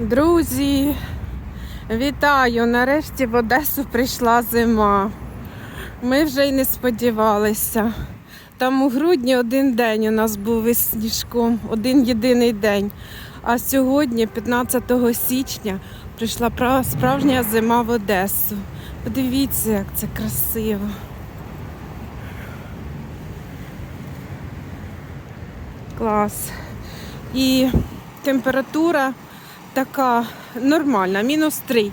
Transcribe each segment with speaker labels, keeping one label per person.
Speaker 1: Друзі, вітаю! Нарешті в Одесу прийшла зима. Ми вже й не сподівалися. Там у грудні один день у нас був із сніжком, один єдиний день. А сьогодні, 15 січня, прийшла справжня зима в Одесу. Подивіться, як це красиво. Клас. І температура така нормальна, мінус 3.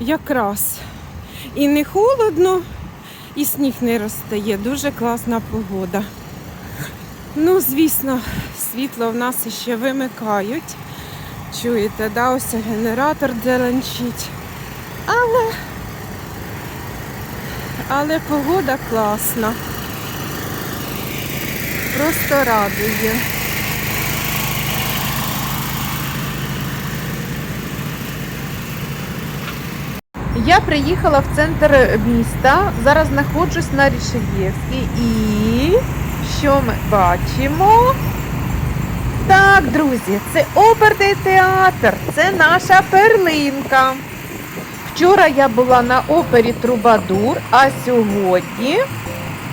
Speaker 1: Якраз. І не холодно, і сніг не розтає. Дуже класна погода. Ну, звісно, світло в нас ще вимикають. Чуєте, да? ось генератор дзеленчить. Але, але погода класна. Просто радує.
Speaker 2: Я приїхала в центр міста. Зараз знаходжусь на Рішельєвській. І що ми бачимо? Так, друзі, це оперний театр, це наша перлинка. Вчора я була на опері Трубадур, а сьогодні.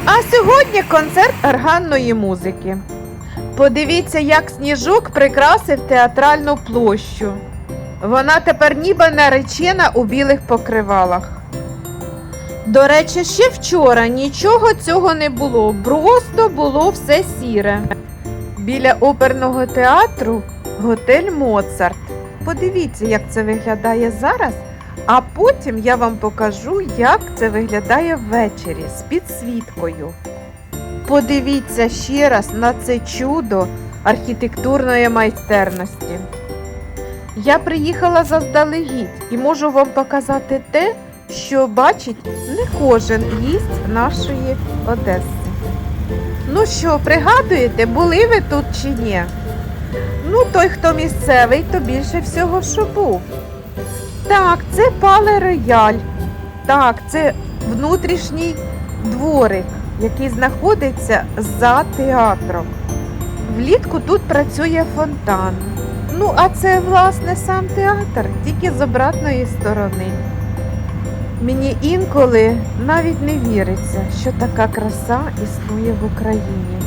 Speaker 2: А сьогодні концерт органної музики. Подивіться, як сніжок прикрасив театральну площу. Вона тепер ніби наречена у білих покривалах. До речі, ще вчора нічого цього не було, просто було все сіре. Біля оперного театру готель Моцарт. Подивіться, як це виглядає зараз, а потім я вам покажу, як це виглядає ввечері з підсвіткою. Подивіться ще раз на це чудо архітектурної майстерності. Я приїхала заздалегідь і можу вам показати те, що бачить не кожен гість нашої Одеси. Ну що, пригадуєте, були ви тут чи ні? Ну, той, хто місцевий, то більше всього, що був. Так, це пале рояль. Так, це внутрішній дворик, який знаходиться за театром. Влітку тут працює фонтан. Ну, а це, власне, сам театр, тільки з обратної сторони. Мені інколи навіть не віриться, що така краса існує в Україні.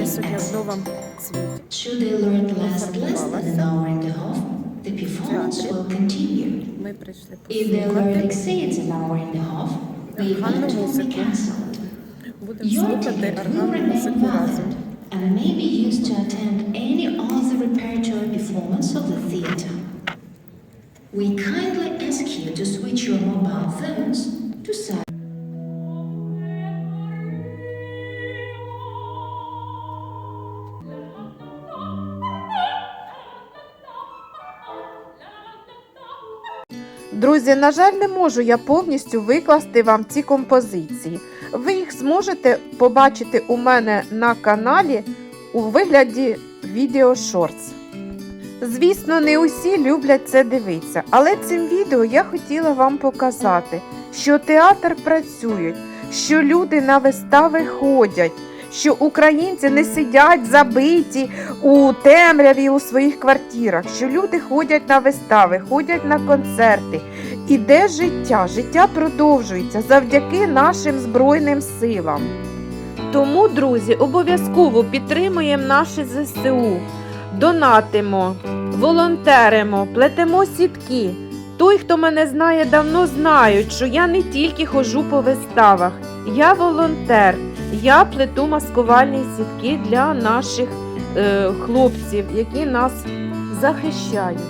Speaker 1: Я сьогодні в новому світі.
Speaker 3: Should the alert last less than an hour and a half, the performance will continue.
Speaker 1: Ми прийшли
Speaker 3: If the alert
Speaker 1: послухати.
Speaker 3: exceeds an hour and a half, the
Speaker 1: Органну
Speaker 3: event will be
Speaker 1: музику.
Speaker 3: cancelled.
Speaker 1: Будемо
Speaker 3: Your
Speaker 1: слухати
Speaker 3: ticket will
Speaker 1: органну
Speaker 3: remain
Speaker 1: музику разом.
Speaker 3: valid and may be used to attend any other repertory performance of the theater. We kindly ask you to switch your mobile phones
Speaker 2: Друзі, на жаль, не можу я повністю викласти вам ці композиції. Ви їх зможете побачити у мене на каналі у вигляді відео шортс. Звісно, не усі люблять це дивитися, але цим відео я хотіла вам показати, що театр працює, що люди на вистави ходять, що українці не сидять забиті у темряві у своїх квартирах, що люди ходять на вистави, ходять на концерти. Іде життя, життя продовжується завдяки нашим Збройним силам. Тому, друзі, обов'язково підтримуємо наші ЗСУ, донатимо, волонтеримо, плетемо сітки. Той, хто мене знає, давно знають, що я не тільки ходжу по виставах, я волонтер, я плету маскувальні сітки для наших е, хлопців, які нас захищають.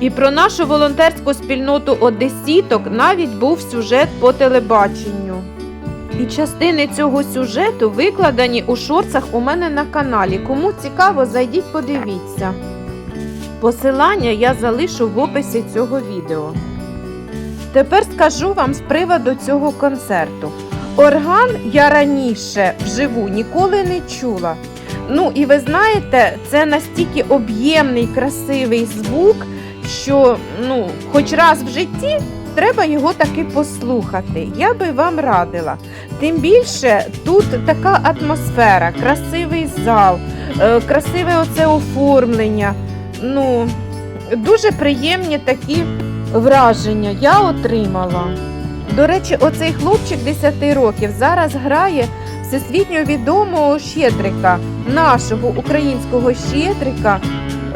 Speaker 2: І про нашу волонтерську спільноту одесіток навіть був сюжет по телебаченню. І частини цього сюжету викладені у шорцах у мене на каналі. Кому цікаво, зайдіть, подивіться. Посилання я залишу в описі цього відео. Тепер скажу вам з приводу цього концерту. Орган я раніше вживу ніколи не чула. Ну і ви знаєте, це настільки об'ємний, красивий звук, що ну, хоч раз в житті треба його таки послухати. Я би вам радила. Тим більше тут така атмосфера, красивий зал, е, красиве оце оформлення. Ну, дуже приємні такі враження я отримала. До речі, оцей хлопчик 10 років зараз грає всесвітньо відомого щедрика, нашого українського щедрика,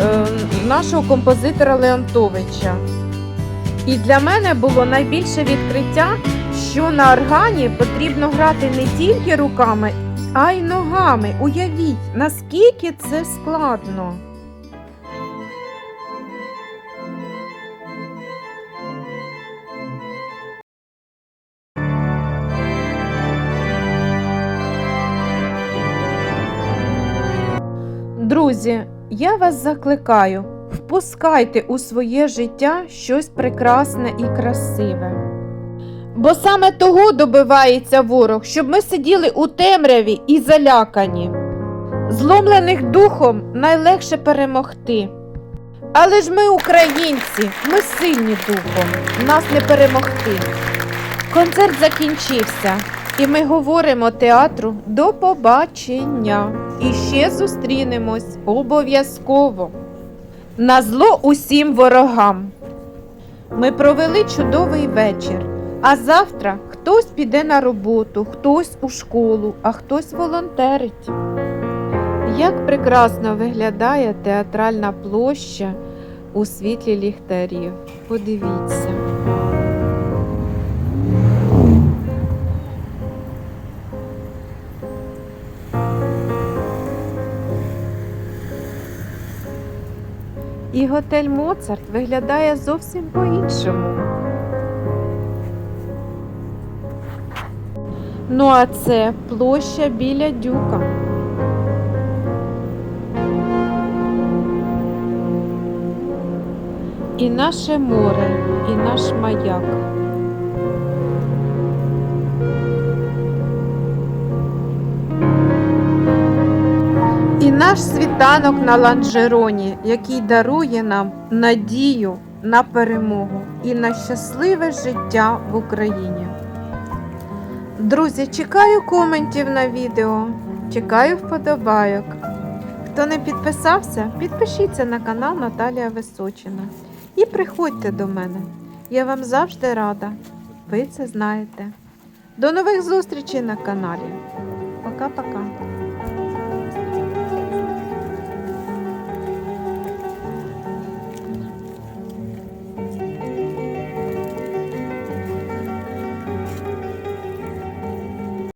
Speaker 2: е, нашого композитора Леонтовича. І для мене було найбільше відкриття, що на органі потрібно грати не тільки руками, а й ногами. Уявіть, наскільки це складно. Друзі, я вас закликаю, впускайте у своє життя щось прекрасне і красиве. Бо саме того добивається ворог, щоб ми сиділи у темряві і залякані. Зломлених духом найлегше перемогти. Але ж ми українці, ми сильні духом, нас не перемогти. Концерт закінчився, і ми говоримо театру до побачення. І ще зустрінемось обов'язково. На зло усім ворогам. Ми провели чудовий вечір. А завтра хтось піде на роботу, хтось у школу, а хтось волонтерить. Як прекрасно виглядає театральна площа у світлі ліхтарів. Подивіться. І готель Моцарт виглядає зовсім по-іншому. Ну а це площа біля дюка. І наше море, і наш маяк. Наш світанок на ланжероні, який дарує нам надію на перемогу і на щасливе життя в Україні. Друзі, чекаю коментів на відео, чекаю вподобайок. Хто не підписався, підпишіться на канал Наталія Височина і приходьте до мене. Я вам завжди рада. Ви це знаєте. До нових зустрічей на каналі. Пока-пока.